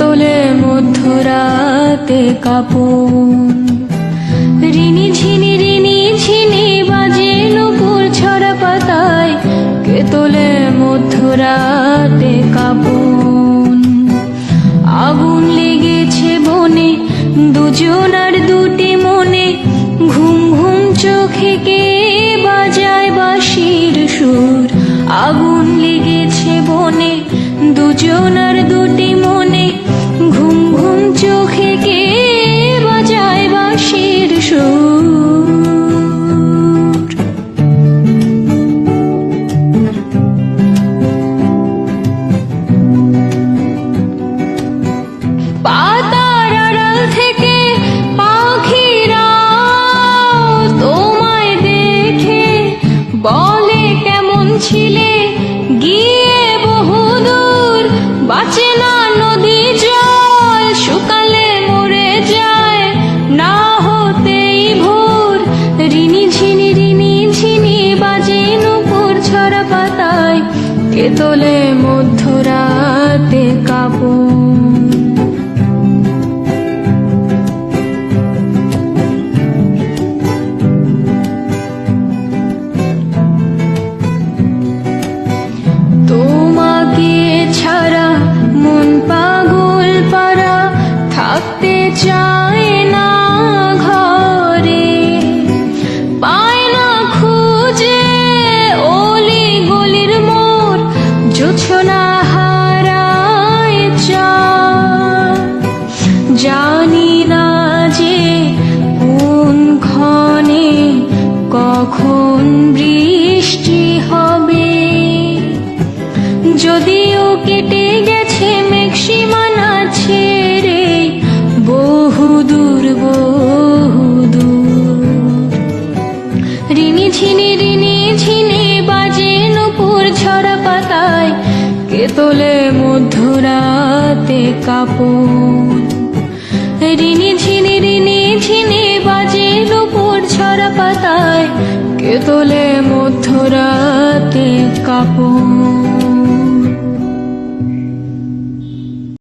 তোলে মধ্যরাতে কাপু ঋণি ঝিনি রিনি ঝিনি বাজে নুপুর ছড়া পাতায়, কে তোলে মধ্যরাতে কাপু আগুন লেগেছে বনে দুজন আর দুটি ছিলে, গিয়ে বহুদূর। বাঁচে না নদী জল, শুকালে মরে যায়। না হতেই ভোর। রিনি ঝিনি রিনি ঝিনি বাজে নুপুর ছড়া পাতায় কে তোলে মধ্যরাতে কাপড়। যদিও কেটে গেছে মেঘসীমানা ছেড়ে বহুদূর বহুদূর রিনি ঝিনি রিনি ঝিনি, বাজে নুপুর ছড়া পাতায় কে তোলে মধ্যরাতে কাপড় রিনি ঝিনি রিনি ঝিনি, বাজে নুপুর ছড়া পাতায় কে তোলে মধ্যরাতে কাপড়